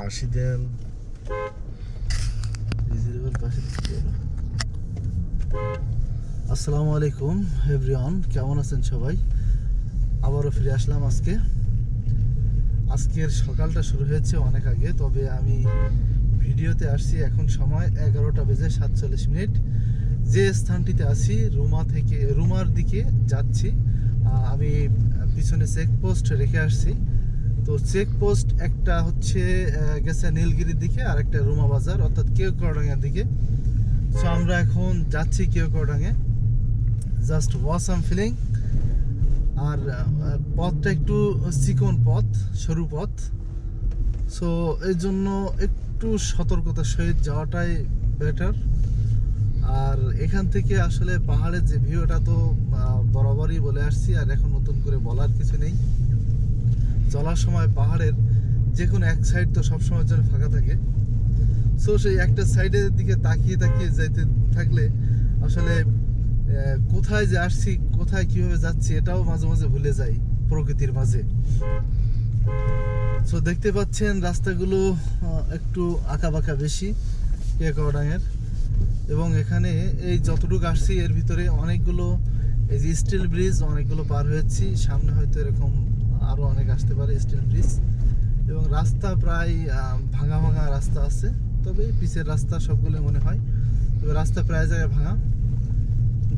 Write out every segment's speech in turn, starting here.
বাসি দেন। আসসালামু আলাইকুম এভরিওয়ান কেমন আছেন সবাই? আবারও ফিরে আসলাম আজকে। আজকের সকালটা শুরু হয়েছে অনেক আগে, তবে আমি ভিডিওতে আসছি এখন সময় এগারোটা বেজে সাতচল্লিশ মিনিট। যে স্থানটিতে আছি, রুমা থেকে, রুমার দিকে যাচ্ছি। আমি পিছনে চেকপোস্ট রেখে আসছি। তো চেকপোস্ট একটা হচ্ছে গেছে নীলগিরির দিকে আর একটা রুমা বাজার, অর্থাৎ কেওকড়াঙ্গার দিকে। সো আমরা এখন যাচ্ছি কেওকড়াঙ্গে জাস্ট ওয়াশ আম ফিলিং আর পথটা একটু চিকন পথ, সরু পথ। সো এর জন্য একটু সতর্কতার সহিত যাওয়াটাই বেটার আর এখান থেকে আসলে পাহাড়ের যে ভিউটা তো বরাবরই বলে আসছি, আর এখন নতুন করে বলার কিছু নেই। চলার সময় পাহাড়ের যে কোনো এক সাইড তো সবসময়ের জন্য ফাঁকা থাকে। সো সেই একটা সাইডের দিকে তাকিয়ে তাকিয়ে যাইতে থাকলে আসলে কোথায় যে আসছি, কোথায় কীভাবে যাচ্ছি এটাও মাঝে মাঝে ভুলে যাই প্রকৃতির মাঝে। সো দেখতে পাচ্ছেন রাস্তাগুলো একটু আঁকা বাঁকা বেশি কেকড়াঙের এবং এখানে এই যতটুকু আসছি এর ভিতরে অনেকগুলো, এই যে স্টিল ব্রিজ অনেকগুলো পার হয়েছি। সামনে হয়তো এরকম আরও অনেক আসতে পারে স্টিল ব্রিজ এবং রাস্তা প্রায় ভাঙা ভাঙা রাস্তা আছে। তবে পিচের রাস্তা সবগুলো মনে হয়। তবে রাস্তা প্রায় জায়গায় ভাঙা।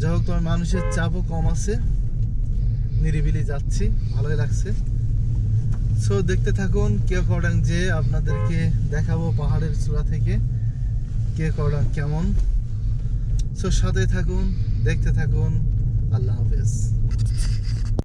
যাই হোক, তোমার মানুষের চাপও কম আছে। নিরিবিলি যাচ্ছি, ভালোই লাগছে। সো দেখতে থাকুন কে কডাং যে আপনাদেরকে দেখাবো পাহাড়ের চূড়া থেকে। কে কডাং কেমন? সো সাথে থাকুন, দেখতে থাকুন। আল্লাহ হাফেজ।